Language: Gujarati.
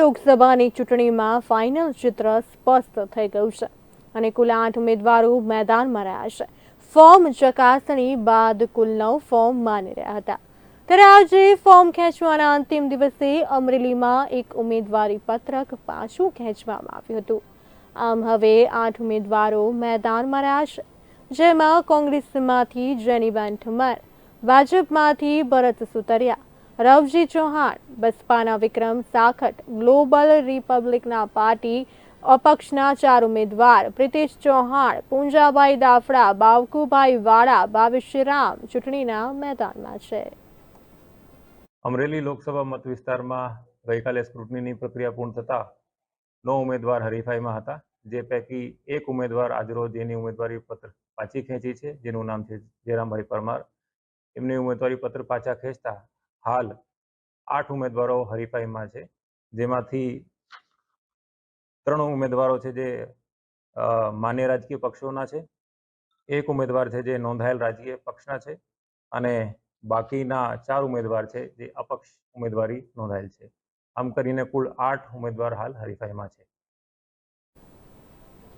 લોકસભાની ચૂંટણીમાં ફાઇનલ ચિત્ર સ્પષ્ટ થઈ ગયું છે. અને કુલ આઠ ઉમેદવારો મેદાનમાં રહ્યા છે. ફોર્મ ચકાસણી બાદ કુલ નવ ફોર્મ માની રહ્યા હતા. ત્યારે આજે ફોર્મ ખેંચવાના અંતિમ દિવસે અમરેલીમાં એક ઉમેદવારી પત્રક પાછું ખેંચવામાં આવ્યું હતું. આમ હવે આઠ ઉમેદવારો મેદાનમાં રહ્યા છે. જેમાં કોંગ્રેસમાંથી જેનીબેન ઠુમર, ભાજપમાંથી ભરત સુતરિયા રવજી ચૌહાણ, બસપાના વિક્રમ સાખટ, ગ્લોબલ રિપબ્લિકના પાર્ટી, અપક્ષના ચાર ઉમેદવાર, પ્રિતેશ ચૌહાણ, પૂંજાભાઈ દાફડા, બાવકુભાઈ વાળા ભાવેશરામ ચૂંટણીના મેદાનમાં છે. અમરેલી લોકસભા મત વિસ્તારમાં ગઈકાલે સ્ક્રુટનીની પ્રક્રિયા પૂર્ણ થતાં નવ ઉમેદવાર હરીફાઈમાં હતા, જે પૈકી એક ઉમેદવાર આજરોજ એની ઉમેદવારી પત્ર પાછી ખેંચી છે, જેનું નામ છે જયરામભાઈ પરમાર. એમની ઉમેદવારી પત્ર પાછા ખેંચતા હાલ આઠ ઉમેદવારો હરીફાઈમાં છે, જેમાંથી ત્રણ ઉમેદવારો છે જે માન્ય રાજકીય પક્ષોના છે, એક ઉમેદવાર છે જે નોંધાયેલ રાજકીય પક્ષના છે અને બાકીના ચાર ઉમેદવાર છે જે અપક્ષ ઉમેદવારી નોંધાયેલ છે. આમ કરીને કુલ આઠ ઉમેદવાર હાલ હરીફાઈમાં છે.